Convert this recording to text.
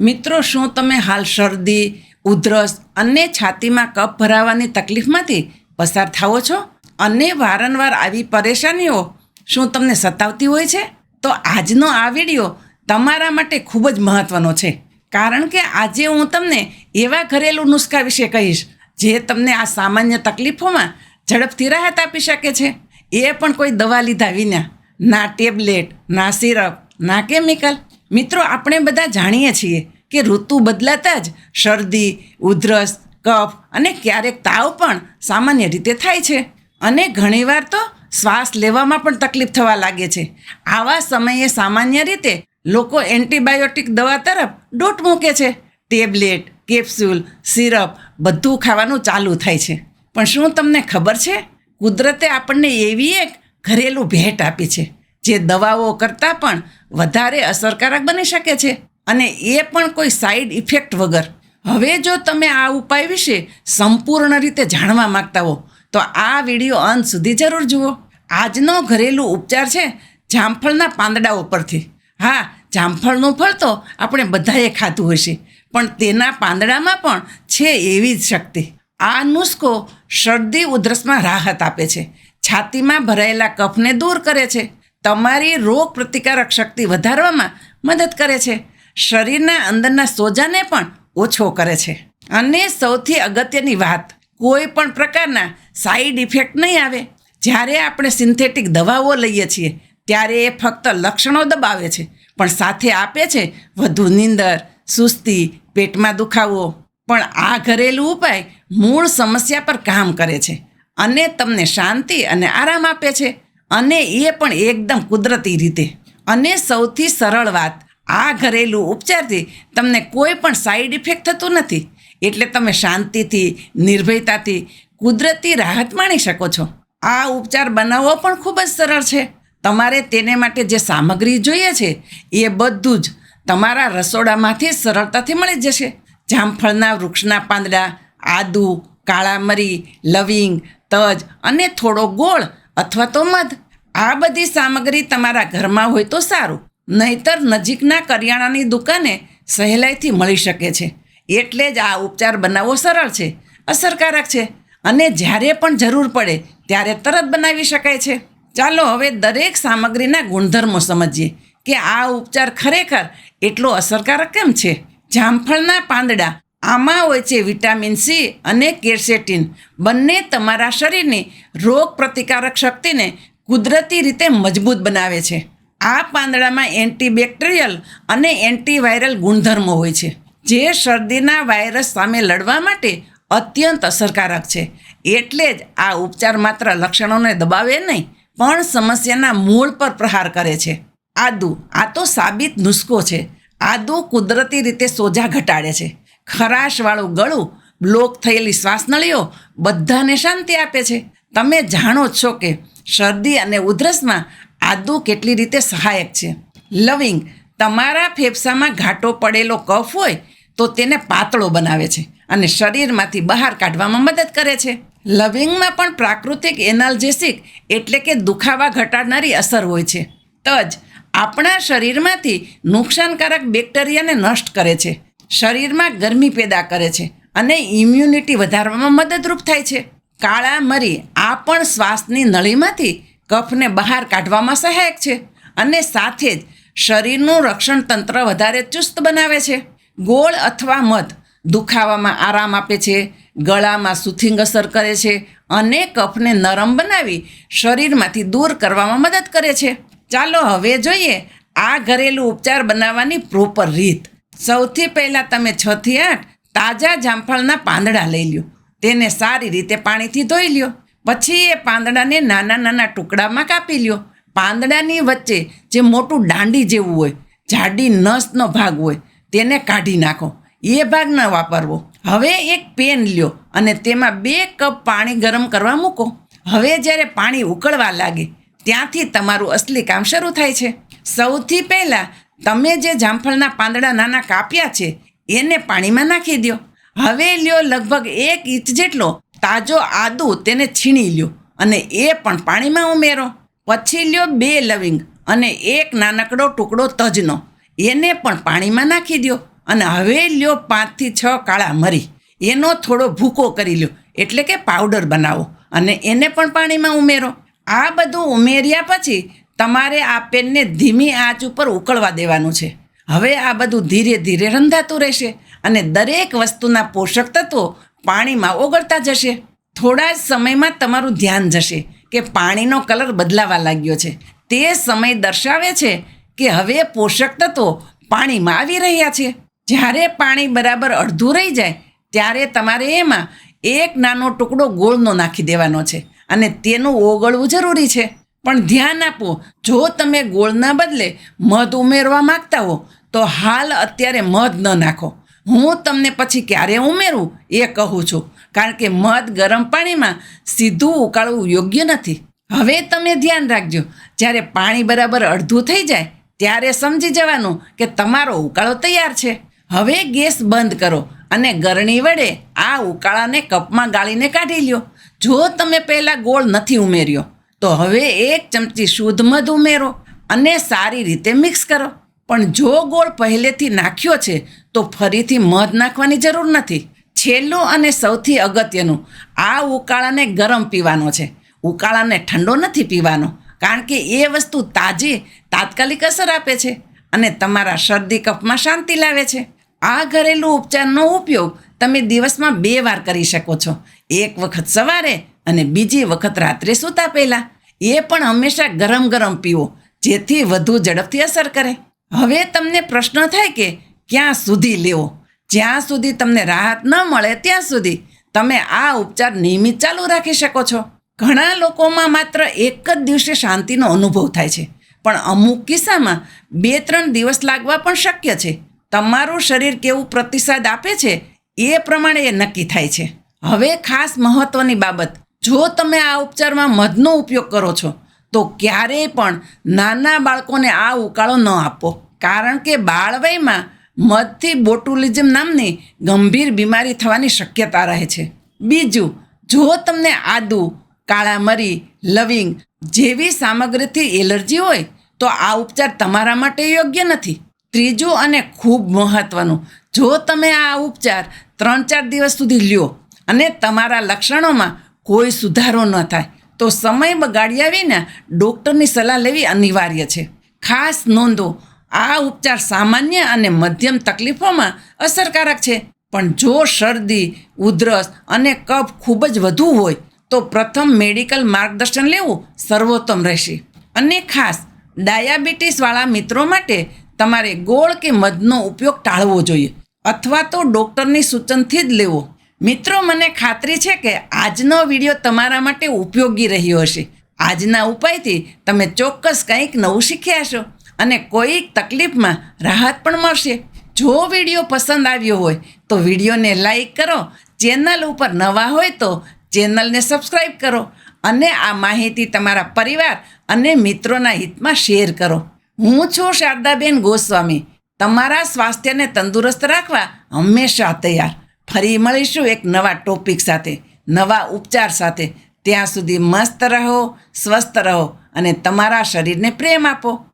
મિત્રો, શું તમે હાલ શરદી, ઉધરસ અને છાતીમાં કફ ભરાવાની તકલીફમાંથી પસાર થાવો છો? અને વારંવાર આવી પરેશાનીઓ શું તમને સતાવતી હોય છે? તો આજનો આ વીડિયો તમારા માટે ખૂબ જ મહત્ત્વનો છે. કારણ કે આજે હું તમને એવા ઘરેલું નુસ્ખા વિશે કહીશ, જે તમને આ સામાન્ય તકલીફોમાં ઝડપથી રાહત આપી શકે છે. એ પણ કોઈ દવા લીધા વિના. ના ટેબ્લેટ, ના સિરપ, ના કેમિકલ મિત્રો, આપણે બધા જાણીએ છીએ કે ઋતુ બદલાતા જ શરદી, ઉધરસ, કફ અને ક્યારેક તાવ પણ સામાન્ય રીતે થાય છે. અને ઘણીવાર તો શ્વાસ લેવામાં પણ તકલીફ થવા લાગે છે. આવા સમયે સામાન્ય રીતે લોકો એન્ટીબાયોટિક દવા તરફ ડોટ મૂકે છે. ટેબ્લેટ, કેપ્સ્યુલ, સિરપ બધું ખાવાનું ચાલુ થાય છે. પણ શું તમને ખબર છે? કુદરતે આપણને એવી એક ઘરેલું ભેટ આપી છે. જે દવાઓ કરતાં પણ વધારે અસરકારક બની શકે છે. અને એ પણ કોઈ સાઈડ ઇફેક્ટ વગર. હવે જો તમે આ ઉપાય વિશે સંપૂર્ણ રીતે જાણવા માંગતા હો, તો આ વીડિયો અંત સુધી જરૂર જુઓ. આજનો ઘરેલું ઉપચાર છે જામફળના પાંદડાઓ પરથી. હા, જામફળનું ફળ તો આપણે બધાએ ખાધું હશે, પણ તેના પાંદડામાં પણ છે એવી જ શક્તિ. આ નુસ્ખો શરદી ઉધરસમાં રાહત આપે છે. છાતીમાં ભરાયેલા કફને દૂર કરે છે. તમારી રોગ પ્રતિકારક શક્તિ વધારવામાં મદદ કરે છે. શરીરના અંદરના સોજાને પણ ઓછો કરે છે. અને સૌથી અગત્યની વાત, કોઈ પણ પ્રકારના સાઈડ ઇફેક્ટ નહીં આવે. જ્યારે આપણે સિન્થેટિક દવાઓ લઈએ છીએ, ત્યારે એ ફક્ત લક્ષણો દબાવે છે. પણ સાથે આપે છે વધુ નીંદર, સુસ્તી, પેટમાં દુખાવો. પણ આ ઘરેલું ઉપાય મૂળ સમસ્યા પર કામ કરે છે અને તમને શાંતિ અને આરામ આપે છે. અને એ પણ એકદમ કુદરતી રીતે. અને સૌથી સરળ વાત, આ ઘરેલું ઉપચારથી તમને કોઈ પણ સાઈડ ઇફેક્ટ થતું નથી. એટલે તમે શાંતિથી, નિર્ભયતાથી, કુદરતી રાહત માણી શકો છો. આ ઉપચાર બનાવવો પણ ખૂબ જ સરળ છે. તમારે તેને માટે જે સામગ્રી જોઈએ છે, એ બધું જ તમારા રસોડામાંથી સરળતાથી મળી જશે. જામફળના વૃક્ષના પાંદડા, આદુ, કાળા મરી, લવિંગ, તજ અને થોડો ગોળ અથવા તો મધ. આ બધી સામગ્રી તમારા ઘરમાં હોય તો સારું. નહીતર નજીકના કરિયાણાની દુકાને સહેલાઈથી મળી શકે છે. એટલે જ આ ઉપચાર બનાવવો સરળ છે, અસરકારક છે અને જ્યારે પણ જરૂર પડે ત્યારે તરત બનાવી શકાય છે. ચાલો હવે દરેક સામગ્રીના ગુણધર્મો સમજીએ કે આ ઉપચાર ખરેખર એટલો અસરકારક કેમ છે? જામફળના પાંદડા આમાં હોય છે વિટામિન સી અને કેરસેટિન. બંને તમારા શરીરની રોગ પ્રતિકારક શક્તિને કુદરતી રીતે મજબૂત બનાવે છે. આ પાંદડામાં એન્ટીબેક્ટેરિયલ અને એન્ટીવાયરલ ગુણધર્મો હોય છે, જે શરદીના વાયરસ સામે લડવા માટે અત્યંત અસરકારક છે. એટલે જ આ ઉપચાર માત્ર લક્ષણોને દબાવે નહીં, પણ સમસ્યાના મૂળ પર પ્રહાર કરે છે. આદુ, આ તો સાબિત નુસ્ખો છે. આદુ કુદરતી રીતે સોજા ઘટાડે છે. ખરાશવાળું ગળું બ્લોક થયેલી શ્વાસનળીઓ બધાને શાંતિ આપે છે. તમે જાણો છો કે શરદી અને ઉધરસમાં આદુ કેટલી રીતે સહાયક છે. લવિંગ, તમારા ફેફસામાં ઘાટો પડેલો કફ હોય તો તેને પાતળો બનાવે છે અને શરીરમાંથી બહાર કાઢવામાં મદદ કરે છે. લવિંગમાં પણ પ્રાકૃતિક એનાલ્જેસિક એટલે કે દુખાવા ઘટાડનારી અસર હોય છે. તજ, આપણા શરીરમાંથી નુકસાનકારક બેક્ટેરિયાને નષ્ટ કરે છે. શરીરમાં ગરમી પેદા કરે છે અને ઇમ્યુનિટી વધારવામાં મદદરૂપ થાય છે. કાળા મરી આ પણ શ્વાસની નળીમાંથી કફને બહાર કાઢવામાં સહાયક છે અને સાથે જ શરીરનું રક્ષણ તંત્ર વધારે ચુસ્ત બનાવે છે. ગોળ અથવા મધ દુખાવામાં આરામ આપે છે, ગળામાં સુથિંગ અસર કરે છે અને કફને નરમ બનાવી શરીરમાંથી દૂર કરવામાં મદદ કરે છે. ચાલો હવે જોઈએ આ ઘરેલું ઉપચાર બનાવવાની પ્રોપર રીત. સૌથી પહેલાં તમે છ થી આઠ તાજા જામફળના પાંદડા લઈ લ્યો. તેને સારી રીતે પાણીથી ધોઈ લ્યો. પછી એ પાંદડાને નાના નાના ટુકડામાં કાપી લ્યો. પાંદડાની વચ્ચે જે મોટું દાંડી જેવું હોય, જાડી નસનો ભાગ હોય, તેને કાઢી નાખો. એ ભાગ ન વાપરવો. હવે એક પેન લ્યો અને તેમાં બે કપ પાણી ગરમ કરવા મૂકો. હવે જ્યારે પાણી ઉકળવા લાગે, ત્યાંથી તમારું અસલી કામ શરૂ થાય છે. સૌથી પહેલાં તમે જે જામફળના પાંદડા નાના કાપ્યા છે, એને પાણીમાં નાખી દો હવે લ્યો લગભગ એક ઇંચ જેટલો તાજો આદુ તેને છીણી લ્યો અને એ પણ પાણીમાં ઉમેરો. પછી લ્યો બે લવિંગ અને એક નાનકડો ટુકડો તજનો. એને પણ પાણીમાં નાખી દો અને હવે લ્યો પાંચથી છ કાળા મરી. એનો થોડો ભૂકો કરી લ્યો, એટલે કે પાવડર બનાવો અને એને પણ પાણીમાં ઉમેરો. આ બધું ઉમેર્યા પછી તમારે આ પેનને ધીમી આંચ ઉપર ઉકળવા દેવાનું છે. હવે આ બધું ધીરે ધીરે રંધાતું રહેશે અને દરેક વસ્તુના પોષક તત્વો પાણીમાં ઓગળતા જશે. થોડા જ સમયમાં તમારું ધ્યાન જશે કે પાણીનો કલર બદલાવા લાગ્યો છે. તે સમય દર્શાવે છે કે હવે પોષક તત્વો પાણીમાં આવી રહ્યા છે. જ્યારે પાણી બરાબર અડધું રહી જાય, ત્યારે તમારે એમાં એક નાનો ટુકડો ગોળનો નાખી દેવાનો છે અને તેનું ઓગળવું જરૂરી છે. પણ ધ્યાન આપો, જો તમે ગોળના બદલે મધ ઉમેરવા માંગતા હો, તો હાલ અત્યારે મધ ન નાખો. હું તમને પછી ક્યારે ઉમેરું એ કહું છું. કારણ કે મધ ગરમ પાણીમાં સીધું ઉકાળવું યોગ્ય નથી. હવે તમે ધ્યાન રાખજો. જ્યારે પાણી બરાબર અડધું થઈ જાય, ત્યારે સમજી જવાનું કે તમારો ઉકાળો તૈયાર છે. હવે ગેસ બંધ કરો અને ગરણી વડે આ ઉકાળાને કપમાં ગાળીને કાઢી લ્યો. જો તમે પહેલાં ગોળ નથી ઉમેર્યો તો હવે એક ચમચી શુદ્ધ મધ ઉમેરો અને સારી રીતે મિક્સ કરો. પણ જો ગોળ પહેલેથી નાખ્યો છે, તો ફરીથી મધ નાખવાની જરૂર નથી. છેલ્લું અને સૌથી અગત્યનું, આ ઉકાળાને ગરમ પીવાનો છે. ઉકાળાને ઠંડો નથી પીવાનો, કારણ કે એ વસ્તુ તાજી, તાત્કાલિક અસર આપે છે અને તમારા શરદી કફમાં શાંતિ લાવે છે. આ ઘરેલું ઉપચારનો ઉપયોગ તમે દિવસમાં બે વાર કરી શકો છો. એક વખત સવારે અને બીજી વખત રાત્રે સૂતા પહેલાં એ પણ હંમેશા ગરમ ગરમ પીવો, જેથી વધુ ઝડપથી અસર કરે. હવે તમને પ્રશ્ન થાય કે ક્યાં સુધી લેવો? જ્યાં સુધી તમને રાહત ન મળે ત્યાં સુધી તમે આ ઉપચાર નિયમિત ચાલુ રાખી શકો છો. ઘણા લોકોમાં માત્ર એક જ દિવસે શાંતિનો અનુભવ થાય છે, પણ અમુક કિસ્સામાં બે ત્રણ દિવસ લાગવા પણ શક્ય છે. તમારું શરીર કેવું પ્રતિસાદ આપે છે એ પ્રમાણે એ નક્કી થાય છે. હવે ખાસ મહત્વની બાબત જો તમે આ ઉપચારમાં મધનો ઉપયોગ કરો છો, તો ક્યારેય પણ નાના બાળકોને આ ઉકાળો ન આપો. કારણ કે બાળવયમાં મધથી બોટુલિઝમ નામની ગંભીર બીમારી થવાની શક્યતા રહે છે. બીજું, જો તમને આદુ, કાળા મરી, લવિંગ જેવી સામગ્રીથી એલર્જી હોય, તો આ ઉપચાર તમારા માટે યોગ્ય નથી. ત્રીજું અને ખૂબ મહત્વનું, જો તમે આ ઉપચાર ત્રણ ચાર દિવસ સુધી લ્યો અને તમારા લક્ષણોમાં કોઈ સુધારો ન થાય. તો સમય બગાડ્યા વિના ડૉક્ટરની સલાહ લેવી અનિવાર્ય છે. ખાસ નોંધો, આ ઉપચાર સામાન્ય અને મધ્યમ તકલીફોમાં અસરકારક છે. પણ જો શરદી, ઉધરસ અને કફ ખૂબ જ વધુ હોય, તો પ્રથમ મેડિકલ માર્ગદર્શન લેવું સર્વોત્તમ રહેશે. અને ખાસ, ડાયાબિટીસવાળા મિત્રો માટે તમારે ગોળ કે મધનો ઉપયોગ ટાળવો જોઈએ. અથવા તો ડૉક્ટરની સૂચનથી જ લેવો. મિત્રો, મને ખાતરી છે કે આજનો વીડિયો તમારા માટે ઉપયોગી રહ્યો હશે. આજના ઉપાયથી તમે ચોક્કસ કંઈક નવું શીખ્યા છો અને કોઈક તકલીફમાં રાહત પણ મળશે. જો વીડિયો પસંદ આવ્યો હોય તો વિડીયોને લાઈક કરો, ચેનલ ઉપર નવા હોય તો ચેનલને સબસ્ક્રાઈબ કરો અને આ માહિતી તમારા પરિવાર અને મિત્રોના હિતમાં શેર કરો. હું છું શારદાબેન ગોસ્વામી. તમારા સ્વાસ્થ્યને તંદુરસ્ત રાખવા હંમેશા તૈયાર. ફરી મળીશું એક નવા ટોપિક સાથે, નવા ઉપચાર સાથે. ત્યાં સુધી મસ્ત રહો, સ્વસ્થ રહો અને તમારા શરીરને પ્રેમ આપો.